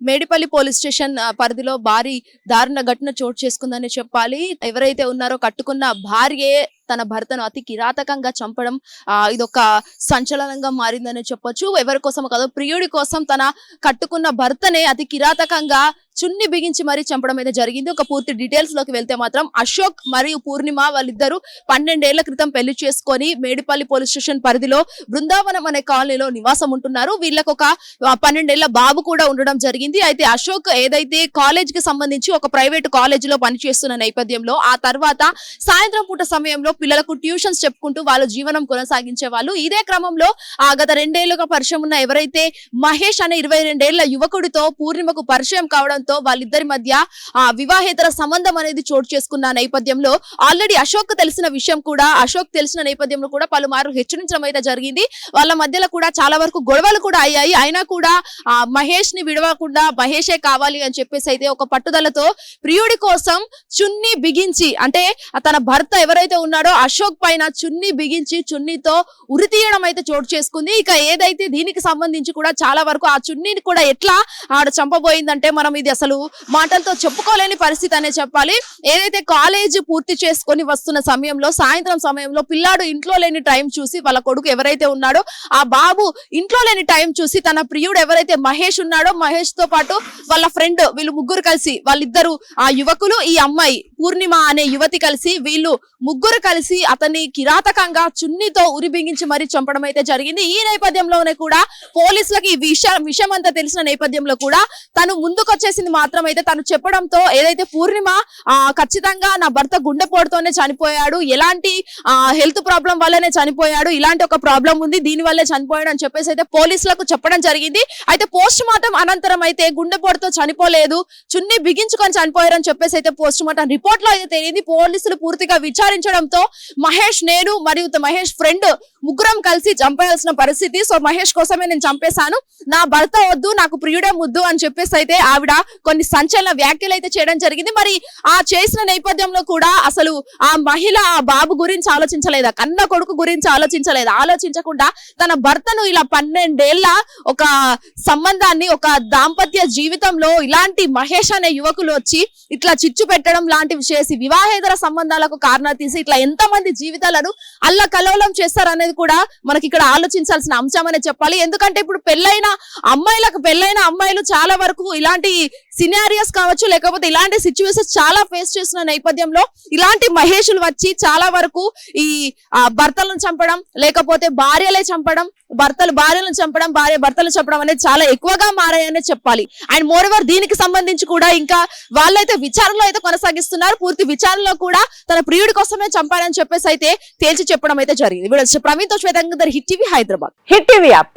Medipalli police station పరిధిలో భారీ దారుణ ఘటన చోటు చేసుకుందని చెప్పాలి. ఎవరైతే ఉన్నారో కట్టుకున్న భార్యే తన భర్తను అతి కిరాతకంగా చంపడం ఆ, ఇదొక సంచలనంగా మారిందని చెప్పొచ్చు. ఎవరి కోసం కాదు ప్రియుడి కోసం తన కట్టుకున్న భర్తనే అతి కిరాతకంగా చున్ని బిగించి మరీ చంపడం అయితే జరిగింది. ఒక పూర్తి డీటెయిల్స్లోకి వెళ్తే మాత్రం అశోక్ మరియు పూర్ణిమ వాళ్ళిద్దరూ పన్నెండేళ్ళ క్రితం పెళ్ళి చేసుకొని మేడిపల్లి పోలీస్ స్టేషన్ పరిధిలో బృందావనం అనే కాలనీలో నివాసం ఉంటున్నారు. వీళ్ళకు ఒక పన్నెండేళ్ళ బాబు కూడా ఉండడం జరిగింది. అయితే అశోక్ ఏదైతే కాలేజ్కి సంబంధించి ఒక ప్రైవేట్ కాలేజ్లో పనిచేస్తున్న నేపథ్యంలో ఆ తర్వాత సాయంత్రం పూట సమయంలో పిల్లలకు ట్యూషన్స్ చెప్పుకుంటూ వాళ్ళ జీవనం కొనసాగించే వాళ్ళు. ఇదే క్రమంలో ఆ గత రెండేళ్ళుగా పరిచయం ఉన్న ఎవరైతే మహేష్ అనే ఇరవై రెండేళ్ళ యువకుడితో పూర్ణిమకు పరిచయం కావడంతో వాళ్ళిద్దరి మధ్య ఆ వివాహేతర సంబంధం అనేది చోటు చేసుకున్న నేపథ్యంలో ఆల్రెడీ అశోక్ తెలిసిన విషయం కూడా అశోక్ తెలిసిన నేపథ్యంలో కూడా పలుమారు హెచ్చరించడం అయితే జరిగింది. వాళ్ళ మధ్యలో కూడా చాలా వరకు గొడవలు కూడా అయ్యాయి. అయినా కూడా ఆ మహేష్ని విడవకుండా మహేషే కావాలి అని చెప్పేసి అయితే ఒక పట్టుదలతో ప్రియుడి కోసం చున్ని బిగించి అంటే తన భర్త ఎవరైతే ఉన్నాడో అశోక్ పైన చున్ని బిగించి చున్నీతో ఉరి తీయడం అయితే చోటు చేసుకుంది. ఇక ఏదైతే దీనికి సంబంధించి కూడా చాలా వరకు ఆ చున్నీని కూడా ఎట్లా ఆడ చంపబోయిందంటే మనం ఇది అసలు మాటలతో చెప్పుకోలేని పరిస్థితి అనే చెప్పాలి. ఏదైతే కాలేజ్ పూర్తి చేసుకొని వస్తున్న సమయంలో సాయంత్రం సమయంలో పిల్లాడు ఇంట్లో లేని టైం చూసి వాళ్ళ కొడుకు ఎవరైతే ఉన్నాడో ఆ బాబు ఇంట్లో లేని టైం చూసి తన ప్రియుడు ఎవరైతే మహేష్ ఉన్నాడో మహేష్తో పాటు వాళ్ళ ఫ్రెండ్ వీళ్ళు ముగ్గురు కలిసి వాళ్ళిద్దరు ఆ యువకులు ఈ అమ్మాయి పూర్ణిమ అనే యువతి కలిసి వీళ్ళు ముగ్గురు కలిసి అతన్ని కిరాతకంగా చున్నీతో ఉరిబిగించి మరీ చంపడం అయితే జరిగింది. ఈ నేపథ్యంలోనే కూడా పోలీసులకి ఈ విషయం విషయం అంతా తెలిసిన నేపథ్యంలో కూడా తను ముందుకొచ్చేసింది మాత్రం అయితే తను చెప్పడంతో ఏదైతే పూర్ణిమ ఖచ్చితంగా నా భర్త గుండెపోటుతోనే చనిపోయాడు. ఎలాంటి ఆ హెల్త్ ప్రాబ్లం వల్లనే చనిపోయాడు. ఇలాంటి ఒక ప్రాబ్లం ఉంది దీని వల్లే చనిపోయాడు అని చెప్పేసి అయితే పోలీసులకు చెప్పడం జరిగింది. అయితే పోస్ట్ మార్టం అనంతరం అయితే గుండెపోటుతో చనిపోలేదు చున్ని బిగించుకొని చనిపోయారని చెప్పేసి అయితే పోస్ట్ మార్టం రిపోర్ట్లో అయితే తెలియదు. పోలీసులు పూర్తిగా విచారించడంతో మహేష్ నేను మరియు మహేష్ ఫ్రెండ్ ముగ్గురం కలిసి చంపేయాల్సిన పరిస్థితి. సో మహేష్ కోసమే నేను చంపేశాను. నా భర్త వద్దు నాకు ప్రియుడే ముద్దు అని చెప్పేసి అయితే ఆవిడ కొన్ని సంచలన వ్యాఖ్యలు అయితే చేయడం జరిగింది. మరి ఆ చేసిన నేపథ్యంలో కూడా అసలు ఆ మహిళ ఆ బాబు గురించి ఆలోచించలేదా? కన్న కొడుకు గురించి ఆలోచించలేదు? ఆలోచించకుండా తన భర్తను ఇలా పన్నెండేళ్ళ ఒక సంబంధాన్ని ఒక దాంపత్య జీవితంలో ఇలాంటి మహేష్ అనే యువకులు వచ్చి ఇట్లా చిచ్చు పెట్టడం లాంటివి చేసి వివాహేతర సంబంధాలకు కారణాలు తీసి ఇట్లా ఎంత మంది జీవితాలను అల్ల కలవలం చేస్తారనేది కూడా మనకి ఇక్కడ ఆలోచించాల్సిన అంశం చెప్పాలి. ఎందుకంటే ఇప్పుడు పెళ్ళైన అమ్మాయిలకు పెళ్ళైన అమ్మాయిలు చాలా వరకు ఇలాంటి సినారియస్ కావచ్చు లేకపోతే ఇలాంటి సిచ్యువేషన్స్ చాలా ఫేస్ చేస్తున్న నేపథ్యంలో ఇలాంటి మహేషులు వచ్చి చాలా వరకు ఈ భర్తలను చంపడం లేకపోతే భార్యలే చంపడం భర్తలు భార్యలను చంపడం భార్య భర్తలు చంపడం అనేది చాలా ఎక్కువగా మారాయనే చెప్పాలి. అండ్ మోర్ దీనికి సంబంధించి కూడా ఇంకా వాళ్ళైతే విచారణలో అయితే కొనసాగిస్తున్నారు. పూర్తి విచారణలో కూడా తన ప్రియుడి కోసమే చంపారని చెప్పేసి అయితే తేల్చి చెప్పడం అయితే జరిగింది. వీడు ప్రవీణ్తో hit TV Hyderabad. Hit TV app.